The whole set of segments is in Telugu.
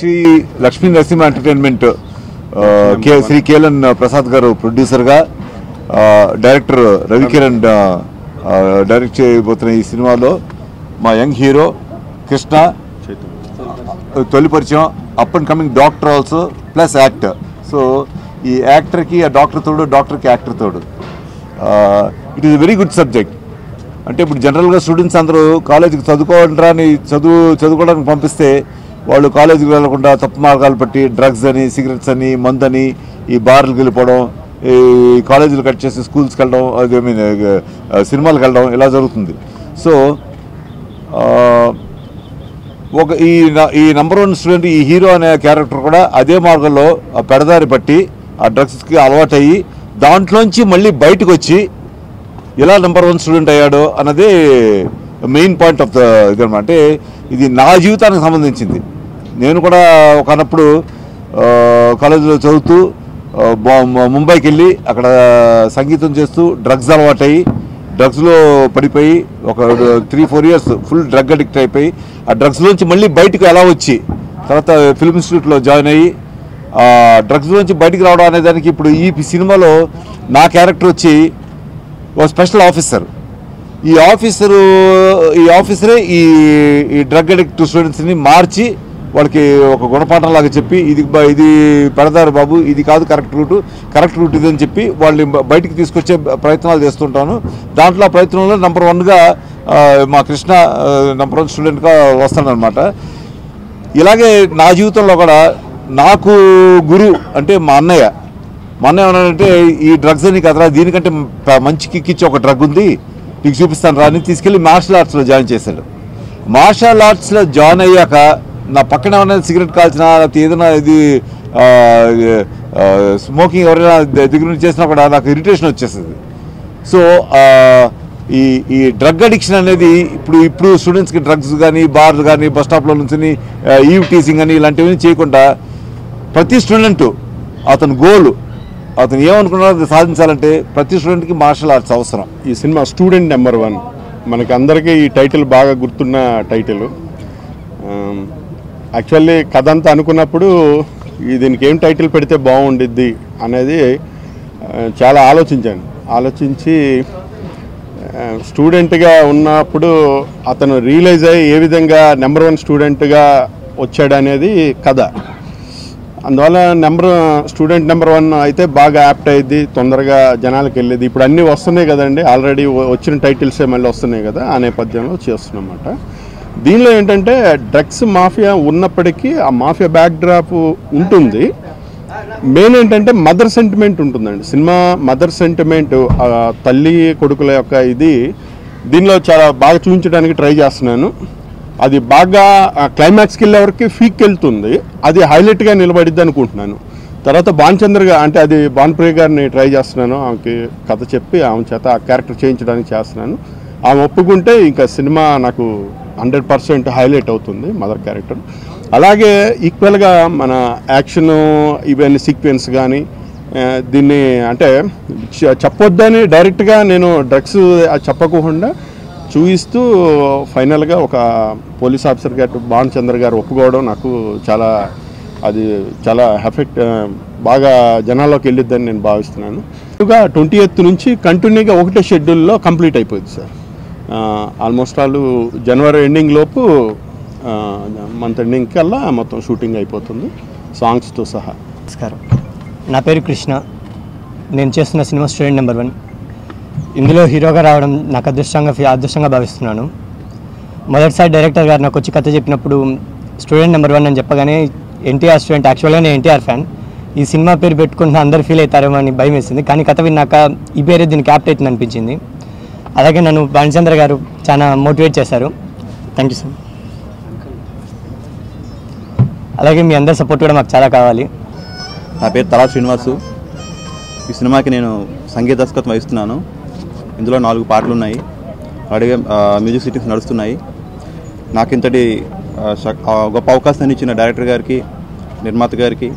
శ్రీ లక్ష్మీ నరసింహ ఎంటర్టైన్మెంట్ కే శ్రీ కేలన్ ప్రసాద్ గారు ప్రొడ్యూసర్గా డైరెక్టర్ రవికిరణ్ డైరెక్ట్ చేయబోతున్న ఈ సినిమాలో మా యంగ్ హీరో కృష్ణ తొలి పరిచయం up and coming doctor also plus actor so ఈ యాక్టర్కి ఆ డాక్టర్ తోడు డాక్టర్కి యాక్టర్ తోడు. It is very good subject అంటే ఇప్పుడు జనరల్గా స్టూడెంట్స్ అందరూ కాలేజీకి చదువుకోవాలరా అని చదువు చదువుకోవడానికి పంపిస్తే వాళ్ళు కాలేజీకి వెళ్ళకుండా తప్పు మార్గాలు పట్టి డ్రగ్స్ అని సిగరెట్స్ అని మందని ఈ బార్లకు వెళ్ళిపోవడం ఈ కాలేజీలు కట్ చేసి స్కూల్స్కి వెళ్ళడం అది ఐ మీన్ సినిమాలకు వెళ్ళడం ఇలా జరుగుతుంది. సో ఒక ఈ ఈ నంబర్ వన్ స్టూడెంట్ ఈ హీరో అనే క్యారెక్టర్ కూడా అదే మార్గంలో ఆ పెడదారి పట్టి ఆ డ్రగ్స్కి అలవాటయ్యి దాంట్లోంచి మళ్ళీ బయటకు వచ్చి ఎలా నెంబర్ వన్ స్టూడెంట్ అయ్యాడో అన్నది మెయిన్ పాయింట్ ఆఫ్ ద ఇదన్నమాట అంటే ఇది నా జీవితానికి సంబంధించింది. నేను కూడా ఒకనప్పుడు కాలేజీలో చదువుతూ ముంబైకి వెళ్ళి అక్కడ సంగీతం చేస్తూ డ్రగ్స్ అలవాటయ్యి డ్రగ్స్లో పడిపోయి ఒక three four years full drug addict అయిపోయి ఆ డ్రగ్స్లోంచి మళ్ళీ బయటకు ఎలా వచ్చి తర్వాత ఫిల్మ్ ఇన్స్టిట్యూట్లో జాయిన్ అయ్యి డ్రగ్స్ డ్రగ్స్లోంచి బయటికి రావడం అనే దానికి ఇప్పుడు ఈ సినిమాలో నా క్యారెక్టర్ వచ్చి ఓ స్పెషల్ ఆఫీసర్. ఈ ఆఫీసరు ఈ ఆఫీసరే ఈ ఈ డ్రగ్ అడిక్ట్ స్టూడెంట్స్ని మార్చి వాళ్ళకి ఒక గుణపాఠం లాగా చెప్పి ఇది ఇది పెడతారు బాబు ఇది కాదు కరెక్ట్ రూటు కరెక్ట్ రూట్ ఇది అని చెప్పి వాళ్ళని బయటికి తీసుకొచ్చే ప్రయత్నాలు చేస్తుంటాను. దాంట్లో ఆ ప్రయత్నంలో నెంబర్ వన్గా మా కృష్ణ నెంబర్ వన్ స్టూడెంట్గా వస్తాడనమాట. ఇలాగే నా జీవితంలో కూడా నాకు గురు అంటే మా అన్నయ్య. మా అన్నయ్య ఏమన్నాడంటే ఈ డ్రగ్స్ అని కదరా దీనికంటే మంచి కిక్కిచ్చి ఒక డ్రగ్ ఉంది. నీకు చూపిస్తాను రాని తీసుకెళ్ళి మార్షల్ ఆర్ట్స్లో జాయిన్ చేశాడు. మార్షల్ ఆర్ట్స్లో జాయిన్ అయ్యాక నా పక్కన ఎవరైనా సిగరెట్ కాల్చినా లేకపోతే ఏదైనా ఇది స్మోకింగ్ ఎవరైనా దగ్గర నుంచి చేసినా కూడా నాకు ఇరిటేషన్ వచ్చేస్తుంది. సో ఈ ఈ డ్రగ్ అడిక్షన్ అనేది ఇప్పుడు ఇప్పుడు స్టూడెంట్స్కి డ్రగ్స్ కానీ బార్లు కానీ బస్ స్టాప్లో నుంచి ఈవ్ టీసింగ్ కానీ ఇలాంటివన్నీ చేయకుండా ప్రతి స్టూడెంటు అతని గోలు అతను ఏమనుకున్నారో అది సాధించాలంటే ప్రతి స్టూడెంట్కి మార్షల్ ఆర్ట్స్ అవసరం. ఈ సినిమా స్టూడెంట్ నెంబర్ వన్. మనకి అందరికీ ఈ టైటిల్ బాగా గుర్తున్న టైటిల్. యాక్చువల్లీ కథ అంతా అనుకున్నప్పుడు దీనికి ఏం టైటిల్ పెడితే బాగుండిద్ది అనేది చాలా ఆలోచించాను. ఆలోచించి స్టూడెంట్గా ఉన్నప్పుడు అతను రియలైజ్ అయ్యి ఏ విధంగా నెంబర్ వన్ స్టూడెంట్గా వచ్చాడనేది కథ. అందువల్ల నెంబర్ స్టూడెంట్ నెంబర్ వన్ అయితే బాగా యాప్ట్ అయ్యింది తొందరగా జనాలకు వెళ్ళేది ఇప్పుడు అన్నీ వస్తున్నాయి కదండి ఆల్రెడీ వచ్చిన టైటిల్సే మళ్ళీ వస్తున్నాయి కదా ఆ నేపథ్యంలో చేస్తున్నమాట దీనిలో ఏంటంటే డ్రగ్స్ మాఫియా ఉన్నప్పటికీ ఆ మాఫియా బ్యాక్డ్రాప్ ఉంటుంది. మెయిన్ ఏంటంటే మదర్ సెంటిమెంట్ ఉంటుందండి. సినిమా మదర్ సెంటిమెంట్ తల్లి కొడుకుల యొక్క ఇది దీనిలో చాలా బాగా చూపించడానికి ట్రై చేస్తున్నాను. అది బాగా క్లైమాక్స్కి వెళ్ళే వరకు ఫీక్ వెళ్తుంది. అది హైలైట్గా నిలబడిద్ది అనుకుంటున్నాను. తర్వాత భాన్చంద్ర గారు అంటే అది భాన్ప్రియ గారిని ట్రై చేస్తున్నాను. ఆమెకి కథ చెప్పి ఆమె చేత ఆ క్యారెక్టర్ చేయించడానికి చేస్తున్నాను. ఆమె ఒప్పుకుంటే ఇంకా సినిమా నాకు హండ్రెడ్ పర్సెంట్ హైలైట్ అవుతుంది మదర్ క్యారెక్టర్ అలాగే ఈక్వల్గా మన యాక్షన్ ఇవన్నీ సీక్వెన్స్ కానీ దీన్ని అంటే చెప్పొద్దని డైరెక్ట్గా నేను డ్రగ్స్ చెప్పకుండా చూపిస్తూ ఫైనల్గా ఒక పోలీస్ ఆఫీసర్ గారు భాన్ చంద్ర గారు ఒప్పుకోవడం నాకు చాలా అది చాలా ఎఫెక్ట్ బాగా జనాల్లోకి వెళ్ళిద్దని నేను భావిస్తున్నాను. ఇంకా ట్వంటీ ఎయిత్ నుంచి కంటిన్యూగా ఒకటే షెడ్యూల్లో కంప్లీట్ అయిపోయింది సార్. ఆల్మోస్ట్ ఆల్ జనవరి ఎండింగ్ లోపు మంత్ ఎండింగ్ కల్లా మొత్తం షూటింగ్ అయిపోతుంది సాంగ్స్తో సహా. నమస్కారం. నా పేరు కృష్ణ. నేను చేస్తున్న సినిమా స్టూడెంట్ నెంబర్ వన్. ఇందులో హీరోగా రావడం నాకు అదృష్టంగా అదృష్టంగా భావిస్తున్నాను. మొదటిసారి డైరెక్టర్ గారు నాకు వచ్చి కథ చెప్పినప్పుడు స్టూడెంట్ నెంబర్ వన్ అని చెప్పగానే ఎన్టీఆర్ స్టూడెంట్ యాక్చువల్గా నేను ఎన్టీఆర్ ఫ్యాన్. ఈ సినిమా పేరు పెట్టుకుంటే అందరు ఫీల్ అవుతారేమో అని భయం వేసింది. కానీ కథ విన్నాక ఈ పేరే దీనికి యాప్ట్ అవుతుంది అనిపించింది. అలాగే నన్ను బాణచంద్ర గారు చాలా మోటివేట్ చేశారు. Thank you sir. అలాగే మీ అందరి సపోర్ట్ కూడా మాకు చాలా కావాలి. నా పేరు తలా శ్రీనివాసు. ఈ సినిమాకి నేను సంగీత దర్శకత్వం వహిస్తున్నాను. ఇందులో నాలుగు పాటలు ఉన్నాయి. అలాగే మ్యూజిక్ సిటీస్ నడుస్తున్నాయి. నాకు ఇంతటి గొప్ప అవకాశాన్ని ఇచ్చిన డైరెక్టర్ గారికి నిర్మాత గారికి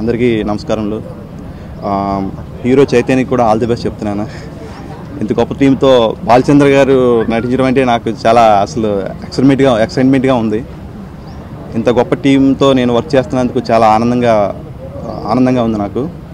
అందరికీ నమస్కారములు. హీరో చైతన్యకి కూడా ఆల్ ది బెస్ట్ చెప్తున్నాను. ఇంత గొప్ప టీంతో బాలచంద్ర గారు నటించడం అంటే నాకు చాలా అసలు ఎక్సైట్మెంట్గా ఎక్సైట్మెంట్గా ఉంది. ఇంత గొప్ప టీంతో నేను వర్క్ చేస్తున్నందుకు చాలా ఆనందంగా ఆనందంగా ఉంది నాకు.